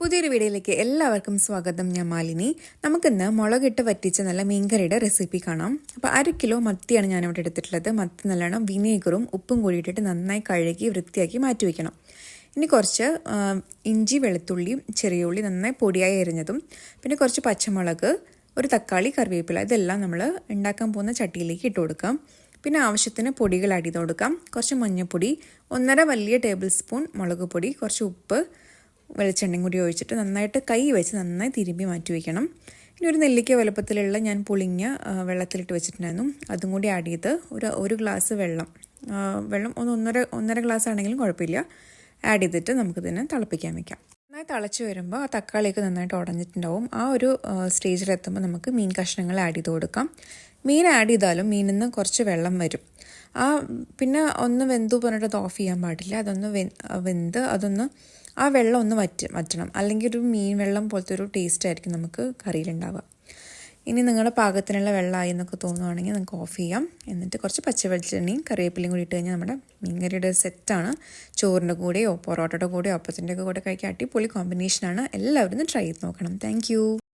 പുതിയൊരു വീഡിയോയിലേക്ക് എല്ലാവർക്കും സ്വാഗതം. ഞാൻ മാലിനി. നമുക്കിന്ന് മുളകിട്ട് വറ്റിച്ച നല്ല മീൻകറിയുടെ റെസിപ്പി കാണാം. അപ്പോൾ അര കിലോ മത്തിയാണ് ഞാനിവിടെ എടുത്തിട്ടുള്ളത്. മത്തി നല്ലോണം വിനീഗറും ഉപ്പും കൂടി ഇട്ടിട്ട് നന്നായി കഴുകി വൃത്തിയാക്കി മാറ്റി വയ്ക്കണം. ഇനി കുറച്ച് ഇഞ്ചി വെളുത്തുള്ളിയും ചെറിയ ഉള്ളി നന്നായി പൊടിയായി എരിഞ്ഞതും പിന്നെ കുറച്ച് പച്ചമുളക് ഒരു തക്കാളി കറിവേപ്പില ഇതെല്ലാം നമ്മൾ ഉണ്ടാക്കാൻ പോകുന്ന ചട്ടിയിലേക്ക് ഇട്ട് കൊടുക്കാം. പിന്നെ ആവശ്യത്തിന് പൊടികൾ ആഡ് കൊടുക്കാം. കുറച്ച് മഞ്ഞൾപ്പൊടി ഒന്നര വലിയ ടേബിൾ സ്പൂൺ മുളക് പൊടി കുറച്ച് ഉപ്പ് വെളിച്ചെണ്ണയും കൂടി ഒഴിച്ചിട്ട് നന്നായിട്ട് കൈ വെച്ച് നന്നായി തിരുമ്പി മാറ്റി വയ്ക്കണം ഇനി ഒരു നെല്ലിക്ക വലുപ്പത്തിലുള്ള ഞാൻ ആ, വെള്ളത്തിലിട്ട് വെച്ചിട്ടുണ്ടായിരുന്നു. അതും കൂടി ആഡ് ചെയ്ത് ഒരു ഒരു ഗ്ലാസ് വെള്ളം. വെള്ളം ഒന്ന് ഒന്നര ഒന്നര ഗ്ലാസ് ആണെങ്കിലും കുഴപ്പമില്ല. ആഡ് ചെയ്തിട്ട് നമുക്കിതിനെ തിളപ്പിക്കാൻ വെക്കാം. നന്നായി തിളച്ച് വരുമ്പോൾ ആ തക്കാളിയൊക്കെ നന്നായിട്ട് ഉടഞ്ഞിട്ടുണ്ടാവും. ആ ഒരു സ്റ്റേജിലെത്തുമ്പോൾ നമുക്ക് മീൻ കഷ്ണങ്ങൾ ആഡ് ചെയ്ത് കൊടുക്കാം. മീൻ ആഡ് ചെയ്താലും മീനിൽ നിന്ന് കുറച്ച് വെള്ളം വരും. ആ പിന്നെ ഒന്ന് വെന്തു പറഞ്ഞിട്ട് അത് ഓഫ് ചെയ്യാൻ പാടില്ല. അതൊന്ന് വെന്ത് അതൊന്ന് ആ വെള്ളം ഒന്ന് വറ്റ് വറ്റണം. അല്ലെങ്കിൽ ഒരു മീൻ വെള്ളം പോലത്തെ ഒരു ടേസ്റ്റ് ആയിരിക്കും നമുക്ക് കറിയിലുണ്ടാവുക. ഇനി നിങ്ങളുടെ പാകത്തിനുള്ള വെള്ളമായി എന്നൊക്കെ തോന്നുവാണെങ്കിൽ നിങ്ങൾക്ക് ഓഫ് ചെയ്യാം. എന്നിട്ട് കുറച്ച് പച്ചവെളിച്ചെണ്ണയും കറിവേപ്പിലയും കൂടി ഇട്ട് കഴിഞ്ഞാൽ നമ്മുടെ മീൻകറിയുടെ സെറ്റാണ് ചോറിന്റെ കൂടെയോ പൊറോട്ടയുടെ കൂടെയോ അപ്പത്തിന്റെ കൂടെ കഴിക്കാൻ അടിപൊളി കോമ്പിനേഷനാണ് എല്ലാവരും ട്രൈ ചെയ്ത് നോക്കണം. താങ്ക്